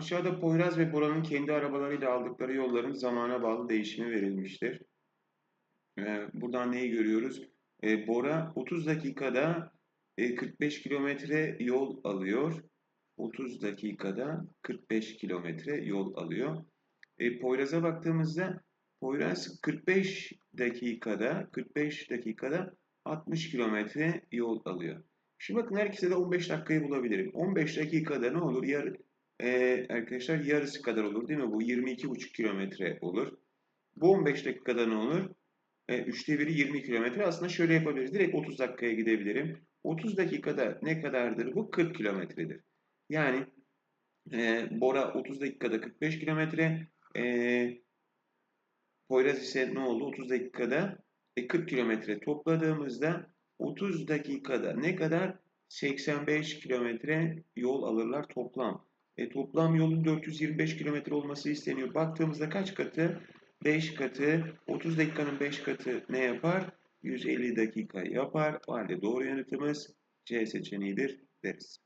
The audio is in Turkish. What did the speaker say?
Aşağıda Poyraz ve Bora'nın kendi arabalarıyla aldıkları yolların zamana bağlı değişimi verilmiştir. Ee, buradan neyi görüyoruz? Ee, Bora 30 dakikada e, 45 kilometre yol alıyor. 30 dakikada 45 kilometre yol alıyor. E, Poyraz'a baktığımızda Poyraz 45 dakikada 45 dakikada 60 kilometre yol alıyor. Şimdi bakın her ikisi de 15 dakikayı bulabilirim. 15 dakikada ne olur? Yar, e, arkadaşlar yarısı kadar olur değil mi? Bu 22,5 kilometre olur. Bu 15 dakikada ne olur? E, üçte biri 20 kilometre. Aslında şöyle yapabiliriz. Direkt 30 dakikaya gidebilirim. 30 dakikada ne kadardır bu? 40 kilometredir. Yani e, Bora 30 dakikada 45 kilometre. E, Poyraz ise ne oldu? 30 dakikada e, 40 kilometre topladığımızda 30 dakikada ne kadar? 85 kilometre yol alırlar toplam. E, toplam yolun 425 kilometre olması isteniyor. Baktığımızda kaç katı? 5 katı. 30 dakikanın 5 katı ne yapar? 150 dakika yapar. O halde doğru yanıtımız C seçeneğidir deriz.